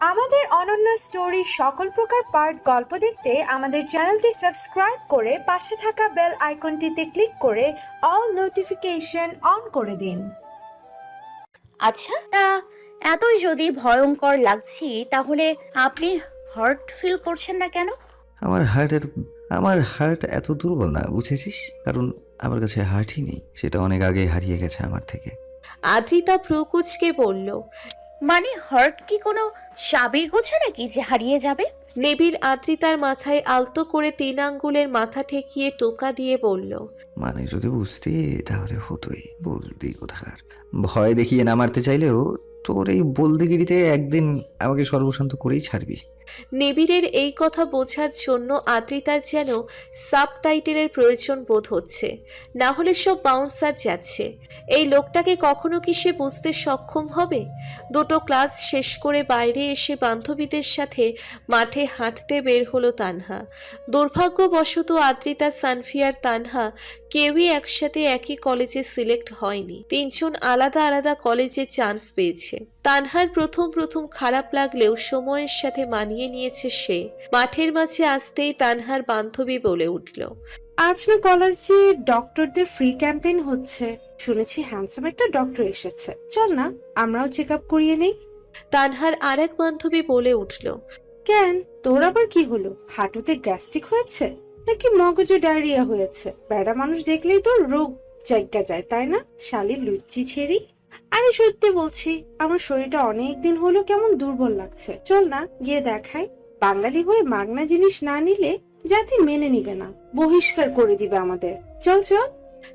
আমাদের অনন্য স্টোরি সকল প্রকার পার্ট গল্প দেখতে আমাদের চ্যানেলটি সাবস্ক্রাইব করে পাশে থাকা বেল আইকনটিতে ক্লিক করে অল নোটিফিকেশন অন করে দিন। আচ্ছা তা এতই যদি ভয়ঙ্কর লাগছি তাহলে আপনি হার্ট ফিল করছেন না কেন? আমার হার্ট এত আমার হার্ট এত দুর্বল না বুঝেছিস? কারণ আমার কাছে হার্টই নেই সেটা অনেক আগে হারিয়ে গেছে আমার থেকে। আদ্রিতা প্রকুচকে বলল মানে হার্ট কি কোনো সাবির গোছা নাকি যে হারিয়ে যাবে? নিবিড় আদ্রিতার মাথায় আলতো করে তিন আঙ্গুলের মাথা ঠেকিয়ে টোকা দিয়ে বলল মানে যদি বুঝতে তাহলে হতোই বলদি কোথাকার। ভয় দেখিয়ে না মারতে চাইলেও তোর এই বলদিগিরিতে একদিন আমাকে সর্বশান্ত করেই ছাড়বি। নিবিড়ের এই কথা বোঝার জন্য আদ্রিতার যেন সাবটাইটেলের প্রয়োজন বোধ হচ্ছে। না হলে সব বাউন্সার যাচ্ছে। এই লোকটাকে কখনো কি সে বুঝতে সক্ষম হবে? দুটো ক্লাস শেষ করে বাইরে এসে বান্ধবীদের সাথে মাঠে হাঁটতে বের হলো তানহা। দুর্ভাগ্যবশত আদ্রিতা সানফিয়ার তানহা কেউই একসাথে একই কলেজে সিলেক্ট হয়নি। তিনজন আলাদা আলাদা কলেজে চান্স পেয়েছে। তানহার প্রথম প্রথম খারাপ লাগলেও সময়ের সাথে মানিয়ে নিয়েছে সে। মাঠের মাঝে আসতেই তানহার বান্ধবী বলে উঠল আজ না কলেজে ডক্টরদের ফ্রি ক্যাম্পেইন হচ্ছে শুনেছি হ্যান্ডসাম একটা ডক্টর এসেছে। চল না আমরাও চেক আপ করিয়ে নেই। তানহার আরেক বান্ধবী বলে উঠল কেন তোর আবার কি হলো? হাঁটুতে গ্যাস্ট্রিক হয়েছে? নাকি মগজে ডায়রিয়া হয়েছে? বেড়া মানুষ দেখলেই তোর রোগ জায়গা যায় তাই না? শালির লুচ্চি ছেড়ি আরে সত্যি বলছি, আমার শরীরটা অনেক দিন হলো কেমন দুর্বল লাগছে। চল না, গিয়ে দেখাই। বাঙালি হয়ে মাগনা জিনিস না নিলে জাতি মেনে নিবে না। বহিষ্কার করে দিবে আমাদের। চল চল।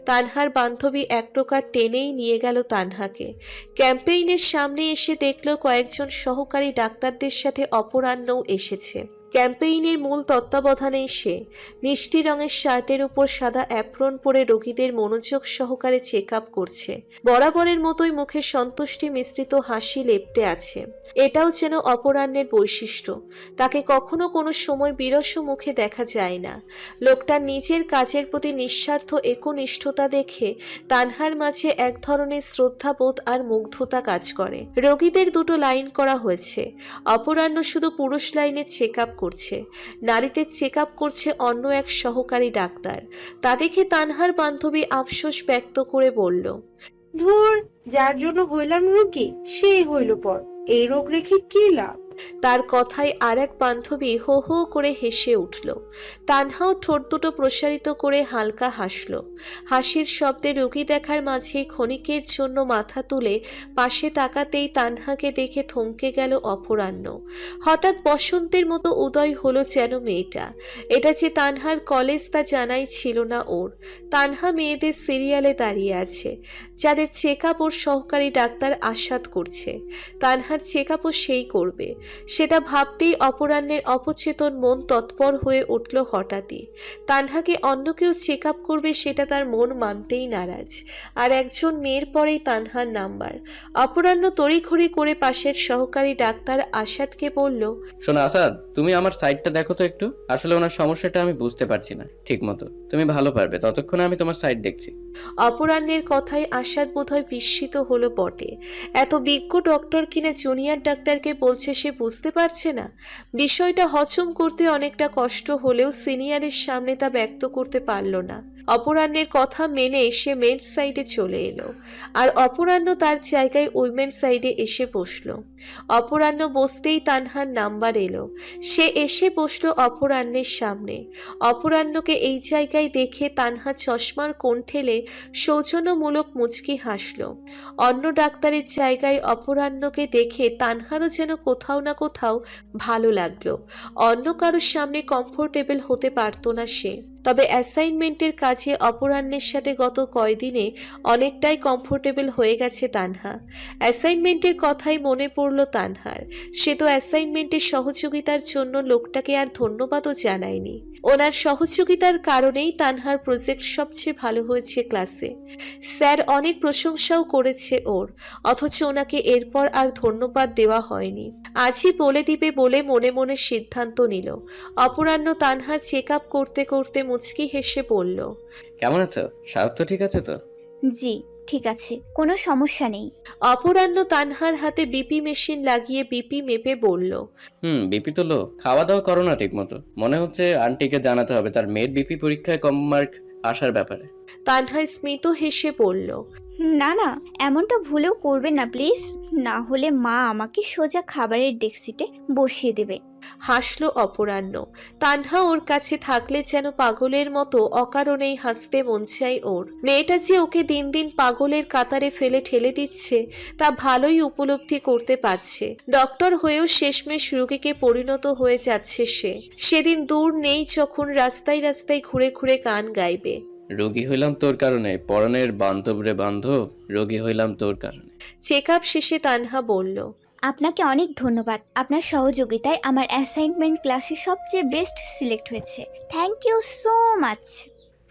তানহার বান্ধবী এক প্রকার টেনেই নিয়ে গেল তানহাকে। ক্যাম্পেইনের সামনে এসে দেখল কয়েকজন সহকারী ডাক্তারদের সাথে অপরাহ্নও এসেছে। ক্যাম্পেইনের মূল তত্ত্বাবধানেই সে। মিষ্টি রঙের শার্টের উপর সাদা অ্যাপ্রন পরে রোগীদের মনোযোগ সহকারে চেক আপ করছে। বরাবরের মতোই মুখে সন্তুষ্টি মিশ্রিত হাসি লেপটে আছে। এটাও যেন অপরাহ্নের বৈশিষ্ট্য। তাকে কখনো কোনো সময় বিরস মুখে দেখা যায় না। লোকটার নিজের কাজের প্রতি নিঃস্বার্থ একনিষ্ঠতা দেখে তানহার মাঝে এক ধরনের শ্রদ্ধাবোধ আর মুগ্ধতা কাজ করে। রোগীদের দুটো লাইন করা হয়েছে। অপরাহ্ন শুধু পুরুষ লাইনের চেক আপ করছে। নারীদের চেক আপ করছে অন্য এক সহকারী ডাক্তার। তা দেখে তানহার বান্ধবী আফসোস ব্যক্ত করে বলল, ধুর, যার জন্য হইলাম রোগী, সেই হইল পর। এই রোগ রেখে কি লাভ? তার কথায় আর এক বান্ধবী হো হো করে হেসে উঠল। তানহাও ঠোঁট দুটো প্রসারিত করে হালকা হাসল। হাসির শব্দে রুগী দেখার মাঝে ক্ষণিকের জন্য মাথা তুলে পাশে তাকাতেই তানহাকে দেখে থমকে গেল অপরাহ্ন। হঠাৎ বসন্তের মতো উদয় হলো যেন মেয়েটা। এটা যে তানহার কলেজ তা জানাই ছিল না ওর। তানহা মেয়েদের সিরিয়ালে দাঁড়িয়ে আছে। যাদের চেক আপ ওর সহকারী ডাক্তার আস্বাদ করছে। তানহার চেক আপও সেই করবে। সেটা ভাবতেই অপরাহ্নের অপচেতন মন তৎপর হয়ে উঠল হঠাৎই। তানহাকে অন্য কেউ চেক আপ করবে সেটা তার মন মানতেই নারাজ। আর একজন মেয়ের পরেই তানহার নাম্বার। অপরাহ্ন তড়িঘড়ি করে পাশের সহকারী ডাক্তার আসাদকে বলল শোনো আসাদ তুমি আমার সাইডটা দেখো তো একটু। আসলে ওনার সমস্যাটা আমি বুঝতে পারছি না ঠিক মতো তুমি ভালো পারবে ততক্ষণে আমি তোমার সাইড দেখছি। অপরাহ্নের কথায় আসাদ বোধহয় বিস্মিত হলো বটে। এত বিজ্ঞ ডক্টর কিনে জুনিয়র ডাক্তারকে বলছে সে বুঝতে পারছে না। বিষয়টা হজম করতে অনেকটা কষ্ট হলেও সিনিয়রের সামনে তা ব্যক্ত করতে পারল না। অপরাহ্নের কথা মেনে সে মেন্স সাইডে চলে এলো। আর অপরাহ্ন তার জায়গায় উইমেন সাইডে এসে বসল। অপরাহ্ন বসতেই তানহার নাম্বার এলো। সে এসে বসল অপরাহ্নের সামনে। অপরাহ্নকে এই জায়গায় দেখে তানহা চশমার কোণ ঠেলে সৌজন্যমূলক মুচকি হাসল। অন্য ডাক্তারের জায়গায় অপরাহ্নকে দেখে তানহারও যেন কোথাও না কোথাও ভালো লাগল। অন্য কারোর সামনে কমফোর্টেবল হতে পারতো না সে। তবে অ্যাসাইনমেন্টের কাজে অপরাহ্নের সাথে গত কয়দিনে অনেকটাই কমফোর্টেবল হয়ে গেছে তানহা। অ্যাসাইনমেন্টের কথাই মনে পড়ল তানহার। সে তো অ্যাসাইনমেন্টের সহযোগিতার জন্য লোকটাকে আর ধন্যবাদও জানায়নি। ওনার সহযোগিতার কারণেই তানহার প্রজেক্ট সবচেয়ে ভালো হয়েছে ক্লাসে। স্যার অনেক প্রশংসাও করেছে ওর অথচ ওনাকে এরপর আর ধন্যবাদ দেওয়া হয়নি। আজই বলে দিবে বলে মনে মনে সিদ্ধান্ত নিল। অপরাহ্ন তানহার চেক আপ করতে করতে মুচকি হেসে বলল কেমন আছো? স্বাস্থ্য ঠিক আছে তো? জি। ঠিক আছে কোনো সমস্যা নেই। অপরাহ্ন তানহার হাতে বিপি মেশিন লাগিয়ে বিপি মেপে বলল হুম বিপি তো লো খাওয়া দাওয়া করো না ঠিক মতো মনে হচ্ছে আন্টিকে জানাতে হবে তার মেয়ের বিপি পরীক্ষায় কম মার্ক আসার ব্যাপারে। তানহা স্মিত হেসে বলল না না এমনটা ভুলেও করবেন না প্লিজ। না হলে মা আমাকে সোজা খাবারের ডেস্কিটে বসিয়ে দেবে। হাসলো অপরাহ্ন। তানহা ওর কাছে থাকলে যেন পাগলের মতো অকারণেই হাসতে মন চাই ওর। মেয়েটা যে ওকে দিন দিন পাগলের কাতারে ফেলে ঠেলে দিচ্ছে তা ভালোই উপলব্ধি করতে পারছে। ডক্টর হয়েও শেষমেশ রোগীকে পরিণত হয়ে যাচ্ছে সে। সেদিন দূর নেই যখন রাস্তায় রাস্তায় ঘুরে ঘুরে গান গাইবে। রোগী হইলাম তোর কারণে পরনের বান্ধব রে বান্ধব রোগী হইলাম তোর কারণে। চেক আপ শেষে তানহা বলল আপনাকে অনেক ধন্যবাদ। আপনার সহযোগিতায় আমার অ্যাসাইনমেন্ট ক্লাসে সবচেয়ে বেস্ট সিলেক্ট হয়েছে। থ্যাংক ইউ সো মাচ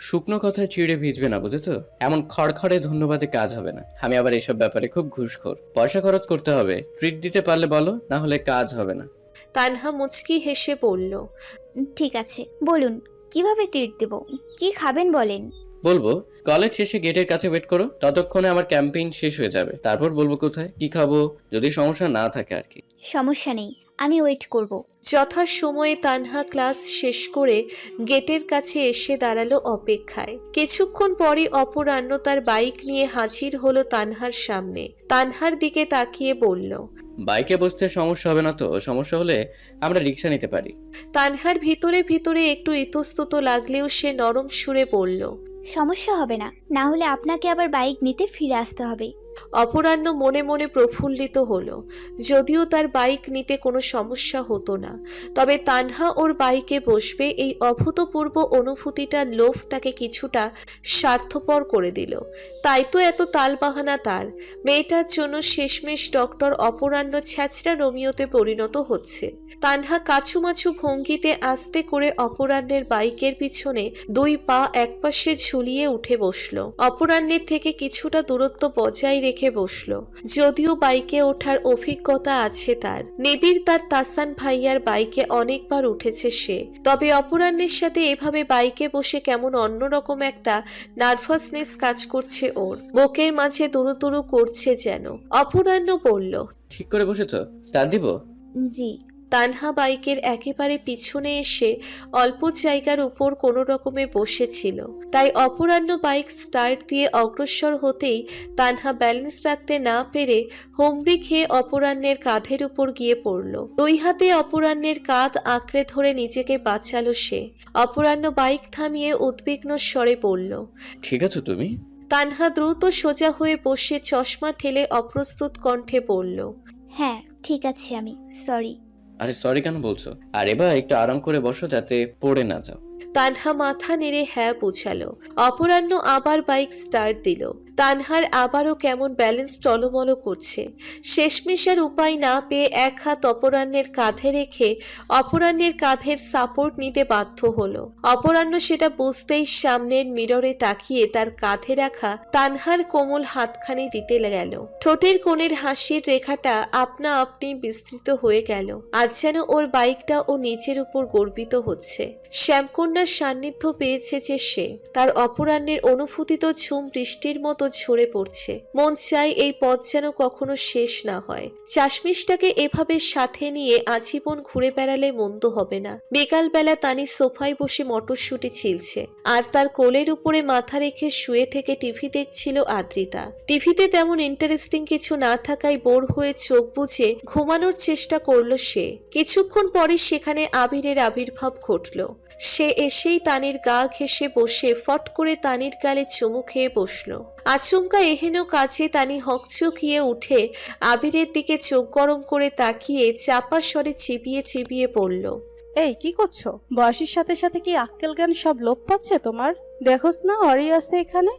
শুকনো কথা চিড়ে ভিজবে না বুঝেছ? এমন খড়খড়ে ধন্যবাদে কাজ হবে না। আমি আবার এইসব ব্যাপারে খুব ঘুষখোর। পয়সা খরচ করতে হবে। ট্রিট দিতে পারলে বলো না হলে কাজ হবে না। তানহা মুচকি হেসে বলল ঠিক আছে বলুন কীভাবে ট্রিট দেব? কি খাবেন বলেন? বলব কলেজ শেষে গেটের কাছে ওয়েট করো ততক্ষণে আমার ক্যাম্পেইন শেষ হয়ে যাবে। তারপর বলব কোথায়? কি খাব? যদি সমস্যা না থাকে আর কি। সমস্যা নেই আমি ওয়েট করব। যথা সময়ে তানহা ক্লাস শেষ করে গেটের কাছে এসে দাঁড়াল অপেক্ষায়। কিছুক্ষণ পরে অপরাহ্ন তার বাইক নিয়ে হাজির হলো তানহার সামনে। তানহার দিকে তাকিয়ে বলল বাইকে বসতে সমস্যা হবে না তো? সমস্যা হলে আমরা রিক্সা নিতে পারি। তানহার ভিতরে ভিতরে একটু ইতস্তত লাগলেও সে নরম সুরে বলল সমস্যা হবে না। না হলে আপনাকে আবার বাইক নিতে ফিরে আসতে হবে। অপরাহ্ন মনে মনে প্রফুল্লিত হলো। যদিও তার বাইক নিতে কোনো সমস্যা হতো না, তবে তানহা ওর বাইকে বসবে এই অভূতপূর্ব অনুভূতিটার লোভ তাকে কিছুটা স্বার্থপর করে দিল। তাই তো এত তালবাহানা তার। মেয়েটার জন্য শেষমেশ ডক্টর অপরাহ্ন ছ্যাচড়া রোমিওতে পরিণত হচ্ছে। তানহা কাছুমাছু ভঙ্গিতে আস্তে করে অপরাহ্নের বাইকের পিছনে দুই পা একপাশে ঝুলিয়ে উঠে বসল। অপরাহ্নের থেকে কিছুটা দূরত্ব বজায় রেখে বসল। যদিও বাইকে ওঠার অভিজ্ঞতা আছে তার। নিবিড় তার তাসান ভাইয়ার বাইকে অনেকবার উঠেছে সে। তবে অপরাহ্নের সাথে এভাবে বাইকে বসে কেমন অন্যরকম একটা নার্ভাসনেস কাজ করছে ওর। বুকের মাঝে দুরু দুরু করছে যেন। অপরাহ্ন বলল ঠিক করে বসেছ? স্টার্ট দিব? জি। তানহা বাইকের একেবারে পিছনে এসে অল্প জায়গার উপর কোনো রকমে বসেছিল। তাই অপরাহ্ন বাইক স্টার্ট দিয়ে অগ্রসর হতেই তানহা ব্যালেন্স রাখতে না পেরে হুমড়ি খেয়ে অপরাহ্নের কাঁধের উপর গিয়ে পড়ল। দুই হাতে অপরাহ্নের কাঁধ আঁকড়ে ধরে নিজেকে বাঁচালো সে। অপরাহ্ন বাইক থামিয়ে উদ্বিগ্ন স্বরে পড়ল ঠিক আছে তুমি? তানহা দ্রুত সোজা হয়ে বসে চশমা ঠেলে অপ্রস্তুত কণ্ঠে বলল হ্যাঁ ঠিক আছে আমি সরি। আরে সরি কেন বলছো? আর এবার একটু আরাম করে বসো যাতে পড়ে না যাও। তানহা মাথা নেড়ে হ্যাঁ বোঝালো। অপরাহ্ন আবার বাইক স্টার্ট দিল। তানহার আবারও কেমন ব্যালেন্স টলমলো করছে। শেষমেশ আর উপায় না পেয়ে এক হাত অপরাহ্নের কাঁধে রেখে অপরাহ্নের কাঁধের সাপোর্ট নিতে বাধ্য হলো। অপরাহ্ন সেটা বুঝতেই সামনের মিররে তাকিয়ে তার কাঁধে রাখা তানহার কোমল হাতখানি দিতে গেল। ঠোঁটের কোণের হাসির রেখাটা আপনা আপনি বিস্তৃত হয়ে গেল। আজ যেন ওর বাইকটা ও নিচের উপর গর্বিত হচ্ছে। শ্যামকন্যার সান্নিধ্য পেয়েছে যে সে। তার অপরাহ্নের অনুভূতিত ঝুম বৃষ্টির মতো ঝরে পড়ছে। মন চাই এই পথ যেন কখনো শেষ না হয়। চাশমিশটাকে এভাবে সাথে নিয়ে আজীবন ঘুরে বেড়ালে মন্দ হবে না। বিকালবেলা তানি সোফায় বসে মটরশুটি ছিলছে। আর তার কোলের উপরে মাথা রেখে শুয়ে থেকে টিভি দেখছিল আদ্রিতা। টিভিতে তেমন ইন্টারেস্টিং কিছু না থাকায় বোর হয়ে চোখ বুঝে ঘুমানোর চেষ্টা করল সে। কিছুক্ষণ পরে সেখানে আবিরের আবির্ভাব ঘটল। সে এসেই তানির গা ঘেঁষে বসে ফট করে তানির গালে চুমু খেয়ে বসল। আচমকা এহেন কাছে তানি হকচকিয়ে উঠে আবিরের দিকে চোখ গরম করে তাকিয়ে চাপা স্বরে চিবিয়ে চিবিয়ে পড়ল এই কি করছ? বয়সের সাথে সাথে কি আক্কেল জ্ঞান সব লোপ পাচ্ছে তোমার? দেখোস না অরি আছে এখানে?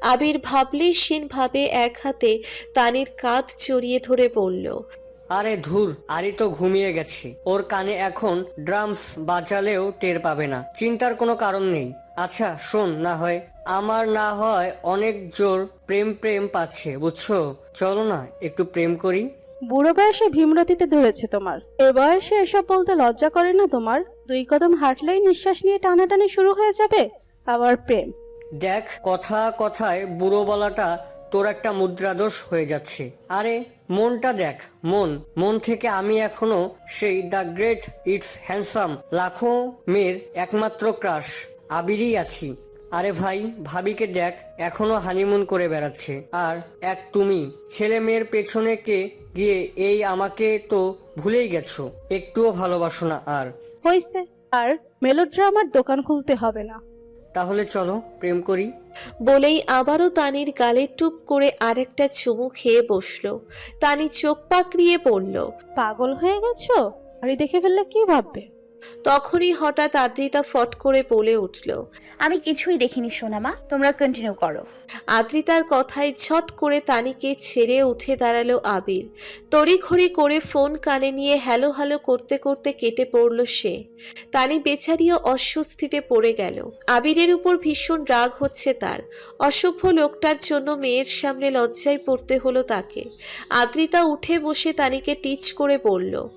আবির ভাবলেশীন ভাবে এক হাতে তানির কাঁধ জড়িয়ে ধরে বলল আরে ধুর আরি তো ঘুমিয়ে গেছে। ওর কানে এখন ড্রামস বাজালেও টের পাবে না। চিন্তার কোনো কারণ নেই। আচ্ছা শোন না হয়। আমার না হয় অনেক জোর প্রেম প্রেম পাচ্ছে বুঝছ? চলো না একটু প্রেম করি। বুড়ো বয়সে ভীমরতিতে ধরেছে তোমার। এ বয়সে এসব বলতে লজ্জা করে না তোমার? দুই কদম হাঁটলেই নিঃশ্বাস নিয়ে টানাটানি শুরু হয়ে যাবে আবার প্রেম। দেখ কথা কথায় বুড়ো বলাটা তোর একটা মুদ্রাদোষ হয়ে যাচ্ছে। আরে মনটা দেখ মন। মন থেকে আমি এখনও সেই দ্য গ্রেট ইটস হ্যান্ডসাম লাখো মেয়ের একমাত্র ক্রাশ। আবিরই আছি। আরে ভাই ভাবিকে দেখ এখনও হানিমুন করে বেড়াচ্ছে। আর এক তুমি ছেলে মেয়ের পেছনে কে গিয়ে এই আমাকে তো ভুলেই গেছো একটুও ভালোবাসো না আর। হয়েছে আর মেলোড্রামার দোকান খুলতে হবে না। তাহলে চলো প্রেম করি। বলেই আবারও তানির গালে টুপ করে আরেকটা চুমু খেয়ে বসল। তানি চোখ পাকড়িয়ে পড়ল পাগল হয়ে গেছো? আরে দেখে ফেললে কি ভাববে? তখনই হঠাৎ আদ্রিতা ফট করে বলে উঠল আমি কিছুই দেখিনি সোনামা তোমরা কন্টিনিউ করো। আদ্রিতার কথায় ছট করে তানিকে ছেড়ে উঠে দাঁড়াল আবির। তড়িঘড়ি করে ফোন কানে নিয়ে হ্যালো হ্যালো করতে করতে কেটে পড়ল সে। তানি বেচারিও অস্বস্তিতে পড়ে গেল। আবিরের উপর ভীষণ রাগ হচ্ছে তার। অসভ্য লোকটার জন্য মেয়ের সামনে লজ্জায় পড়তে হলো তাকে। আদ্রিতা উঠে বসে তানিকে টিচ করে বলল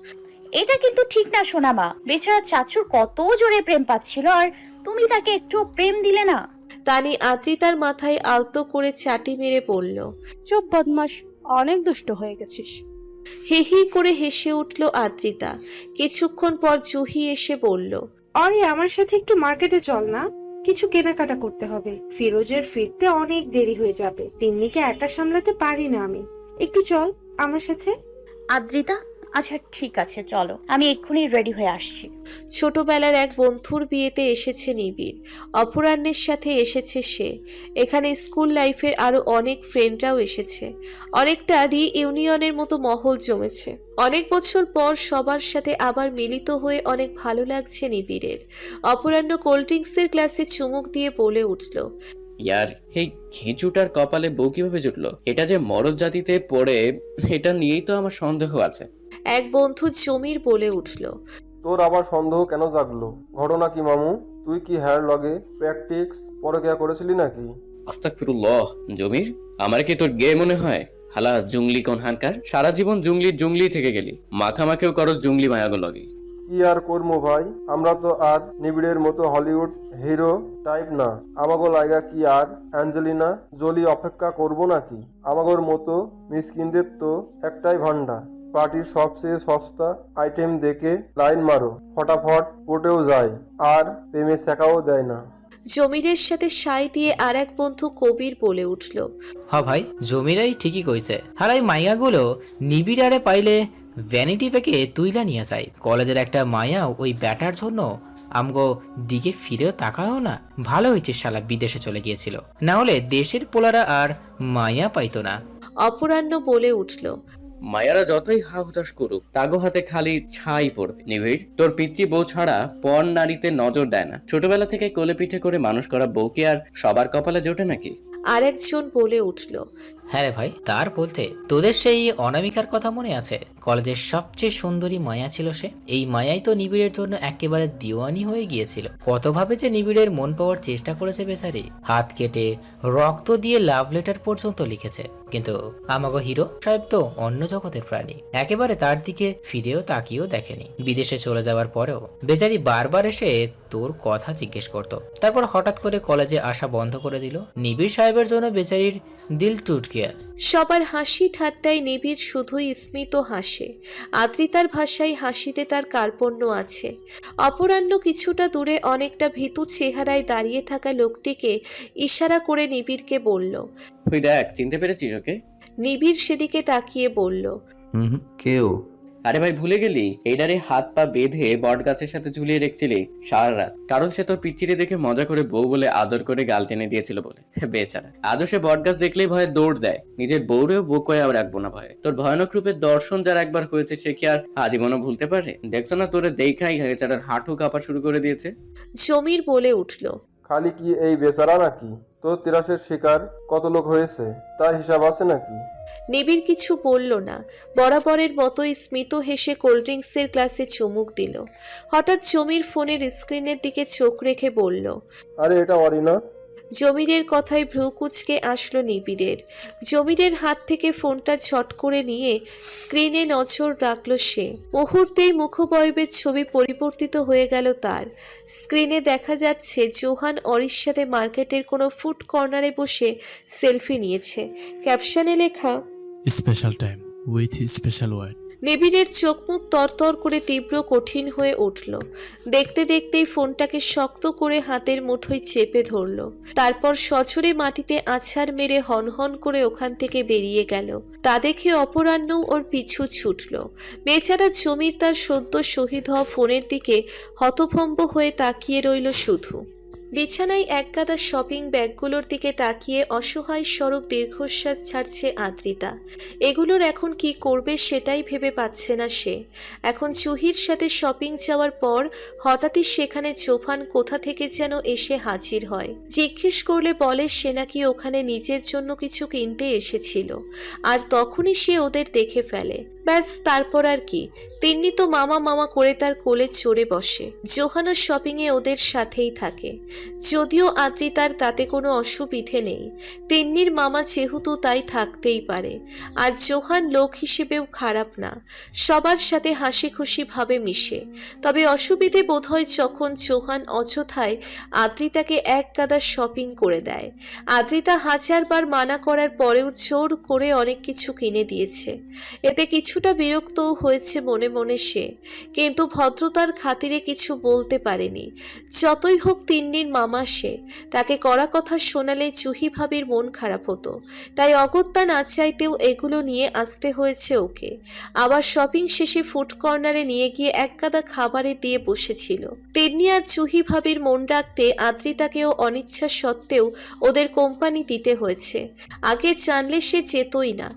এটা কিন্তু ঠিক না সোনামা। বেচারা চাচুর কত জোরে প্রেম পাচ্ছিল আর তুমি তাকে একটু প্রেম দিলে না? তানি আদ্রিতার মাথায় আলতো করে চাটি মেরে পড়ল চুপ বদমাস অনেক দুষ্ট হয়ে গেছিস। হি হি করে হেসে উঠল আদ্রিতা। কিছুক্ষণ পর জুহি এসে বলল অরে আমার সাথে একটু মার্কেটে চল না। কিছু কেনাকাটা করতে হবে। ফিরোজের ফিরতে অনেক দেরি হয়ে যাবে। তিন্নিকে একা সামলাতে পারি না আমি। একটু চল আমার সাথে। আদ্রিতা আচ্ছা ঠিক আছে চলো। আমি এক্ষুনি রেডি হয়ে আসছি। ছোটবেলার এক বন্ধুর বিয়েতে এসেছে নিবিড়। অপরাহ্নের সাথে এসেছে সে। এখানে স্কুল লাইফের আরও অনেক ফ্রেন্ডরাও এসেছে। অনেকটা রি ইউনিয়নের মতো মহল জমেছে। অনেক বছর পর সবার সাথে আবার মিলিত হয়ে অনেক ভালো লাগছে নিবিড়ের। অপরাহ্ন কোল্ড ড্রিঙ্কসের গ্লাসে চুমুক দিয়ে বলে উঠল ইয়ার এই খেঁচুটার কপালে বউ কীভাবে জুটলো? এটা যে মরদ জাতিতে পড়ে এটা নিয়েই তো আমার সন্দেহ আছে। এক বন্ধু জমির বলে উঠল তোর আবার সন্দেহ কেন জাগলো? ঘটনা কি মামু? তুই কি হেয়ার লগে প্র্যাকটিক্স পরকিয়া করেছিলি নাকি? আস্তাকফিরুল্লাহ জমির? আমার কি তোর গে মনে হয়? হালা জুংলি কোন হানকার সারা জীবন জুংলি জুংলি থেকে গেলি। মাখামাখিও করস জুংলি মায়াগো লগে। কি আর করব ভাই? আমরা তো আর নিবিড়ের মতো হলিউড হিরো টাইপ না। আমাগো লাইগা কি আর? অ্যাঞ্জেলিনা জলি অপেক্ষা করব নাকি? আমাগোর মতো মিসকিনদের তো একটাই ভান্ডা পার্টির সবচেয়ে সস্তা আইটেম দেখে লাইন মারো। ফটাফট পটেও যায় আর প্রেমে শেখাও দেয় না। জমিরের সাথে সাই দিয়ে আর এক বন্ধু কবির বলে উঠল হ ভাই জমিরাই ঠিকই কইছে। হারাই মাইয়াগুলো নিবিড়ারে পাইলে ভ্যানিটি প্যাকে তুইলা নিয়ে যায় কলেজের একটা মায়া ওই ব্যাটার জন্য আমগো দিকে ফিরেও তাকায়ও না। ভালো হয়েছে শালা বিদেশে চলে গিয়েছিল। না হলে দেশের পোলারা আর মায়া পাইতো না। অপরাহ্ন বলে উঠল মায়ারা যতই হা হুতাশ করুক, তাগো হাতে খালি ছাই পড়বে। নিবিড়, তোর পিতৃ বউ ছাড়া পর নারীতে নজর দেয় না। ছোটবেলা থেকে কোলে পিঠে করে মানুষ করা বউকে আর সবার কপালে জোটে নাকি? আরেকজন বলে উঠল হ্যাঁ রে ভাই, তার বলতে তোদের সেই অনামিকার কথা মনে আছে? কলেজের সবচেয়ে সুন্দরী মায়া ছিল সে। এই মায়াই তো নিবিড়ের জন্য একেবারে দিওয়ানি হয়ে গিয়েছিল। কতভাবে যে নিবিড়ের মন পাওয়ার চেষ্টা করেছে বেচারি। হাত কেটে রক্ত দিয়ে লাভ লেটার পর্যন্ত লিখেছে। কিন্তু আমাগো হিরো সাহেব তো অন্য জগতের প্রাণী। একেবারে তার দিকে ফিরেও তাকিয়েও দেখেনি। বিদেশে চলে যাওয়ার পরেও বেচারি বারবার এসে তোর কথা জিজ্ঞেস করতো। তারপর হঠাৎ করে কলেজে আসা বন্ধ করে দিল। নিবিড় সাহেবের জন্য বেচারির দিল টুট গিয়া। সবার হাসি ঠাট্টায় নিবিড় শুধুই স্মিত হাসে। আদ্রিতার ভাষায় হাসিতে তার কার্পণ্য আছে। অপরাহ্ন কিছুটা দূরে অনেকটা ভীতু চেহারায় দাঁড়িয়ে থাকা লোকটিকে ইশারা করে নিবিড়কে বলল তুই দেখ চিনতে পেরেছিস ওকে? নিবিড় সেদিকে তাকিয়ে বলল হুম হুম, কেউ আরে ভাই, ভুলে গেলি? এইটারে হাত পা বেঁধে বট গাছের সাথে ঝুলিয়ে রেখেছিলি সারা রাত। কারণ সে তোর পিচ্চিরে দেখে মজা করে বউ বলে আদর করে গাল টেনে দিয়েছিল বলে। বেচারা। আজও সে বট গাছ দেখলেই ভয়ে দৌড় দেয়। নিজের বউরেও বউ কয়ে আবার রাখব না ভয়ে। তোর ভয়ানক রূপের দর্শন যার একবার হয়েছে, সে কি আর আজীবনও ভুলতে পারে? দেখছ না তোরে দেখাই বেচারার হাঁটু কাঁপা শুরু করে দিয়েছে? জমির বলে উঠল খালি কি এই বেচারা নাকি? তো তিরাসের শিকার কত লোক হয়েছে? তার হিসাব আছে নাকি? নিবিড় কিছু বলল না। বরাবরের মতোই স্মিত হেসে কোল্ড ড্রিঙ্কসের গ্লাসে চুমুক দিল। হঠাৎ জমির ফোনের স্ক্রিনের দিকে চোখ রেখে বলল আরে এটা অরিনা জমিরের কথায় ভ্রু কুচকে আসলো নিবিড়ের। জমিরের হাত থেকে ফোনটা ঝট করে নিয়ে স্ক্রিনে নজর রাখল সে। মুহূর্তেই মুখবয়বের ছবি পরিবর্তিত হয়ে গেল তার। স্ক্রিনে দেখা যাচ্ছে জোহান অরির সাথে মার্কেটের কোনো ফুড কর্নারে বসে সেলফি নিয়েছে। ক্যাপশনে লেখা, special time with special word. নিবিড়ের চোখ মুখ তরতর করে তীব্র কঠিন হয়ে উঠল। দেখতে দেখতেই ফোনটাকে শক্ত করে হাতের মুঠোয় চেপে ধরল। তারপর সজোরে মাটিতে আছাড় মেরে হনহন করে ওখান থেকে বেরিয়ে গেল। তা দেখে অপরাহ্ন ওর পিছু ছুটল। বেচারা জমির তার সদ্য শহীদ হওয়া ফোনের দিকে হতভম্ব হয়ে তাকিয়ে রইল শুধু। বিছানায় একগাদা শপিং ব্যাগগুলোর দিকে তাকিয়ে অসহায় স্বরূপ দীর্ঘশ্বাস ছাড়ছে আদ্রিতা। এগুলোর এখন কি করবে সেটাই ভেবে পাচ্ছে না সে। এখন চুহির সাথে শপিং যাওয়ার পর হঠাৎই সেখানে জোফান কোথা থেকে যেন এসে হাজির হয়। জিজ্ঞেস করলে বলে সে নাকি ওখানে নিজের জন্য কিছু কিনতে এসেছিল। আর তখনই সে ওদের দেখে ফেলে। ব্যাস, তারপর আর কি। তিন্নি তো মামা মামা করে তার কোলে চড়ে বসে। জোহানো শপিংয়ে ওদের সাথেই থাকে। যদিও আদ্রিতার তাতে কোনো অসুবিধে নেই। তিন্নির মামা যেহেতু তাই থাকতেই পারে। আর জোহান লোক হিসেবেও খারাপ না। সবার সাথে হাসি খুশি ভাবে মিশে। তবে অসুবিধে বোধ হয় যখন জোহান অযথায় আদ্রিতাকে এক গাদা শপিং করে দেয়। আদ্রিতা হাজারবার মানা করার পরেও জোর করে অনেক কিছু কিনে দিয়েছে। এতে কিছুটা বিরক্তও হয়েছে মনে মনে সে, কিন্তু ভদ্রতার খাতিরে কিছু বলতে পারেনি। যতই হোক তিন্নির মামা সে, তাকে কড়া কথা শোনালে জুহি ভাবির মন খারাপ হতো। তাই অগত্যা না চাইতেও এগুলো নিয়ে আসতে হয়েছে ওকে। আবার শপিং শেষে ফুড কর্নারে নিয়ে গিয়ে এক গাদা খাবারে দিয়ে বসেছিল। তিন্নি আর জুহি ভাবির মন রাখতে আদ্রিতাকেও অনিচ্ছা সত্ত্বেও ওদের কোম্পানি দিতে হয়েছে। আগে জানলে সে যেতই না।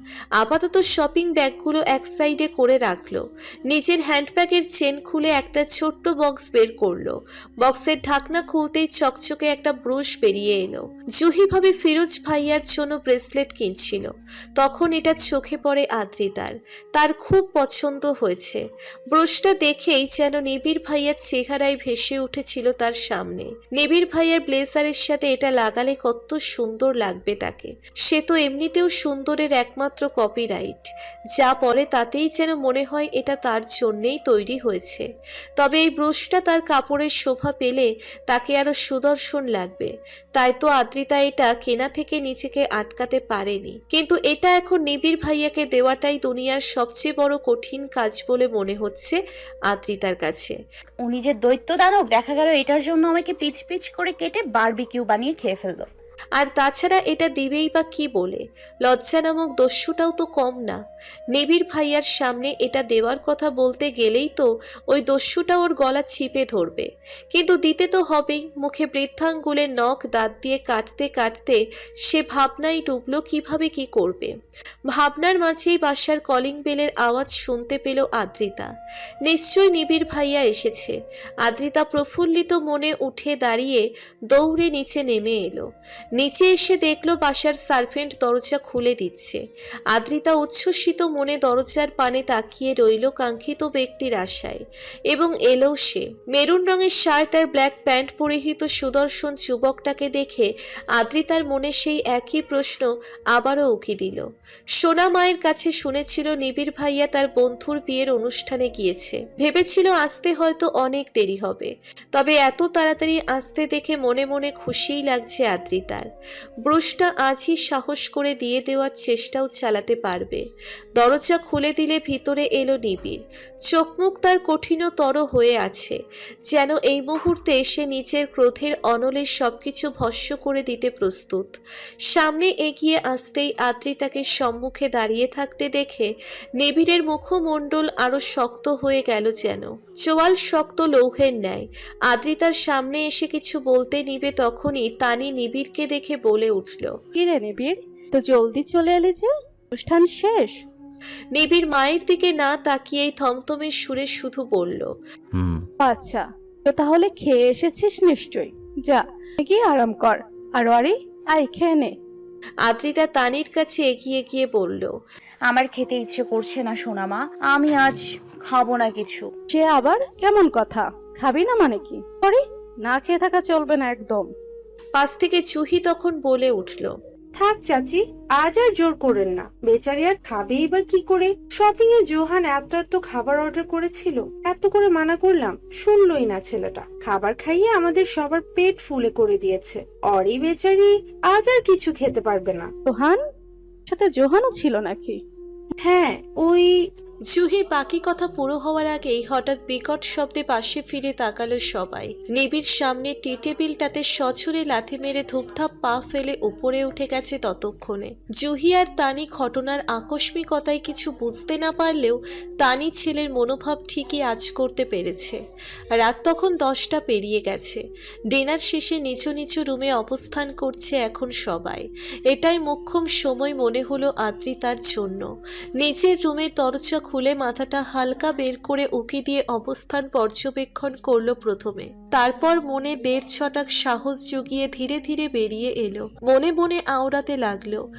আপাতত শপিং ব্যাগগুলো এক সাইডে করে রাখল। নিজের হ্যান্ডব্যাগের চেন খুলে একটা ছোট্ট বক্স বের করল। বক্সের ঢাকনা খুলতেই চকচকে একটা ব্রুশ বেরিয়ে এলো। জুহি ভাবে ফিরোজ ভাইয়ার জন্য ব্রেসলেট কিনছিল। তখন এটা চোখে পড়ে আদ্রিতার। তার খুব পছন্দ হয়েছে। ব্রুশটা দেখেই যেন নিবিড় ভাইয়ার চেহারায় ভেসে উঠেছিল তার সামনে। নিবিড় ভাইয়ার ব্লেজারের সাথে এটা লাগালে কত সুন্দর লাগবে তাকে। সে তো এমনিতেও সুন্দরের একমাত্র কপিরাইট যা পরে তাতেই যেন মনে হয় এটা তার জন্যেই তৈরি হয়েছে। তবে এই ব্রুশটা তার কাপড়ের শোভা পেলে তাকে আরও সুদর্শন লাগবে। তাই তো আদ্রিতা এটা কেনা থেকে নিজেকে আটকাতে পারেনি। কিন্তু এটা এখন নিবিড় ভাইয়াকে দেওয়াটাই দুনিয়ার সবচেয়ে বড় কঠিন কাজ বলে মনে হচ্ছে আদ্রিতার কাছে। উনি যে দৈত্য দানব, দেখা গেল এটার জন্য আমাকে পিচ পিচ করে কেটে বারবিকিউ বানিয়ে খেয়ে ফেলল। আর তাছাড়া এটা দিবেই বা কি বলে? লজ্জা নামক দস্যুটাও তো কম না। নিবিড় ভাইয়ার সামনে এটা দেওয়ার কথা বলতে গেলেই তো ওই দস্যুটা ওর গলা চিপে ধরবে। কিন্তু দিতে তো হবেই, মুখে বৃদ্ধাঙ্গুলের নখ দাঁত দিয়ে কাটতে কাটতে সে ভাবনাই ডুবলো কীভাবে কি করবে। ভাবনার মাঝেই বাসার কলিং বেলের আওয়াজ শুনতে পেল আদ্রিতা। নিশ্চয়ই নিবিড় ভাইয়া এসেছে। আদ্রিতা প্রফুল্লিত মনে উঠে দাঁড়িয়ে দৌড়ে নিচে নেমে এলো। নিচে এসে দেখল বাসার সার্ভেন্ট দরজা খুলে দিচ্ছে। আদ্রিতা উচ্ছ্বসিত মনে দরজার পানে তাকিয়ে রইল কাঙ্ক্ষিত ব্যক্তির আশায়। এবং এলো সে। মেরুন রঙের শার্ট আর ব্ল্যাক প্যান্ট পরিহিত সুদর্শন যুবকটাকে দেখে আদ্রিতার মনে সেই একই প্রশ্ন আবারও উকি দিল। সোনা মায়ের কাছে শুনেছিল নিবিড় ভাইয়া তার বন্ধুর বিয়ের অনুষ্ঠানে গিয়েছে। ভেবেছিল আসতে হয়তো অনেক দেরি হবে। তবে এত তাড়াতাড়ি আসতে দেখে মনে মনে খুশিই লাগছে আদ্রিতার ব্রুশটা আজই সাহস করে দিয়ে দেওয়ার চেষ্টাও চালাতে পারবে। দরজা খুলে দিলে ভিতরে এলো নিবিড়। চোখ মুখ তার কঠিনতর হয়ে আছে, যেন এই মুহূর্তে এসে নিজের ক্রোধের অনলে সবকিছু ভস্য করে দিতে প্রস্তুত। সামনে এগিয়ে আসতেই আদ্রিতাকে সম্মুখে দাঁড়িয়ে থাকতে দেখে নিবিড়ের মুখমণ্ডল আরও শক্ত হয়ে গেল যেন। চোয়াল শক্ত লৌহের ন্যায়। আদ্রিতার সামনে এসে কিছু বলতে নিবে তখনই তানি নিবিড়কে দেখে বলে উঠল কি রে নিবিড়? তো জলদি চলে এলি যে? অনুষ্ঠান শেষ? নিবিড় মায়ের দিকে না তাকিয়েই থমথমে সুরে শুধু বলল হুম। আচ্ছা তো তাহলে খেয়ে এসেছিস নিশ্চয়ই। যা গিয়ে আরাম কর। আর আরে আয় খেয়ে নে। আদ্রিতা তানির কাছে এগিয়ে গিয়ে বলল আমার খেতে ইচ্ছে করছে না সোনামা আমি আজ খাব না কিছু। সে আবার কেমন কথা? খাবি না মানে কি? পরে না খেয়ে থাকা চলবে না একদম। পাশ থেকে চুহি তখন বলে উঠল থাক চাচি আজ আর জোর করেন না। বেচারি আর খাবেই বা কি করে? শপিং এ জোহান এত এত খাবার অর্ডার করেছিল এত করে মানা করলাম শুনলই না ছেলেটা। খাবার খাইয়ে আমাদের সবার পেট ফুলে করে দিয়েছে। অরি বেচারি আজ আর কিছু খেতে পারবে না। জোহান? সাথে জোহানও ছিল নাকি? হ্যাঁ ওই জুহির বাকি কথা পুরো হওয়ার আগেই হঠাৎ বিকট শব্দে পাশে ফিরে তাকালো সবাই। নিবিড় সামনে টি টেবিলটাতে সছুরে লাথি মেরে ধূপধাপ পা ফেলে উপরে উঠে গেছে ততক্ষণে। জুহি আর তানি ঘটনার আকস্মিকতায় কিছু বুঝতে না পারলেও তানি ছেলের মনোভাব ঠিকই আজ করতে পেরেছে। রাত তখন দশটা পেরিয়ে গেছে। ডিনার শেষে নিচু নিচু রুমে অবস্থান করছে এখন সবাই। এটাই মোক্ষম সময় মনে হলো আদ্রিতার জন্য। নিচের রুমের দরজা খুলে মাথাটা হালকা বের করে উকি দিয়ে অবস্থান পর্যবেক্ষণ করল প্রথমে। তারপর মনে দেড় ছটাক সাহস জুগিয়ে ধীরে ধীরে বেরিয়ে এলো। মনে মনে আওড়াতে লাগল।